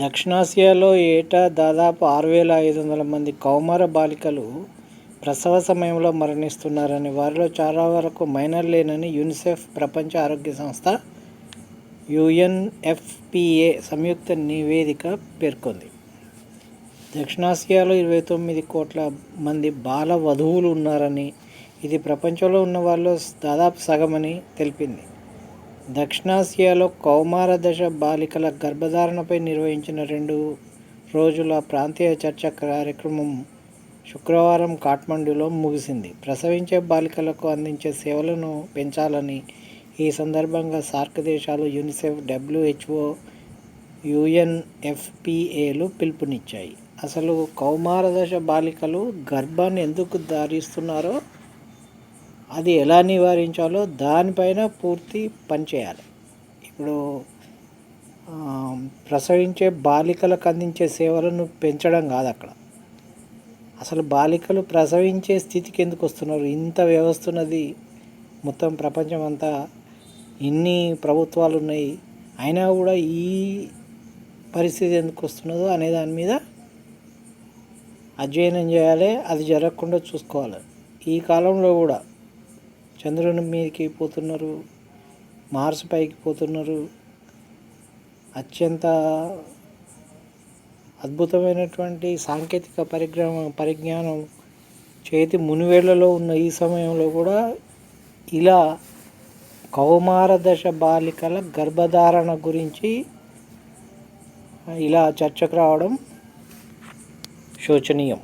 దక్షిణాసియాలో ఏటా దాదాపు ఆరు వేల ఐదు వందల మంది కౌమార బాలికలు ప్రసవ సమయంలో మరణిస్తున్నారని వారిలో చాలా వరకు మైనర్లేనని యూనిసెఫ్ ప్రపంచ ఆరోగ్య సంస్థ యుఎన్ఎఫ్పిఏ సంయుక్త నివేదిక పేర్కొంది. దక్షిణాసియాలో ఇరవై తొమ్మిది కోట్ల మంది బాల వధువులు ఉన్నారని ఇది ప్రపంచంలో ఉన్న వాళ్ళు దాదాపు సగమని తెలిపింది. దక్షిణాసియాలో కౌమార దశ బాలికల గర్భధారణపై నిర్వహించిన రెండు రోజుల ప్రాంతీయ చర్చ కార్యక్రమం శుక్రవారం కాఠ్మండూలో ముగిసింది. ప్రసవించే బాలికలకు అందించే సేవలను పెంచాలని ఈ సందర్భంగా సార్క్ దేశాలు యూనిసెఫ్ డబ్ల్యూహెచ్ఓ యుఎన్ఎఫ్పిఏలు పిలుపునిచ్చాయి. అసలు కౌమార దశ బాలికలు గర్భాన్ని ఎందుకు ధారిస్తున్నారో అది ఎలా నివారించాలో దానిపైన పూర్తి పనిచేయాలి ఇప్పుడు ప్రసవించే బాలికలకు అందించే సేవలను పెంచడం కాదు అక్కడ. అసలు బాలికలు ప్రసవించే స్థితికి ఎందుకు వస్తున్నారు? ఇంత వ్యవస్థ ఉన్నది మొత్తం ప్రపంచం అంతా ఇన్ని ప్రభుత్వాలు ఉన్నాయి. అయినా కూడా ఈ పరిస్థితి ఎందుకు వస్తున్నదో అనే దాని మీద అధ్యయనం చేయాలి. అది జరగకుండా చూసుకోవాలి. ఈ కాలంలో కూడా చంద్రుని మీదకి పోతున్నారు మార్స్ పైకి పోతున్నారు. అత్యంత అద్భుతమైనటువంటి సాంకేతిక పరిజ్ఞానం పరిజ్ఞానం చేతి మునివేళ్ళలో ఉన్న ఈ సమయంలో కూడా ఇలా కౌమార దశ బాలికల గర్భధారణ గురించి ఇలా చర్చకు రావడం శోచనీయం.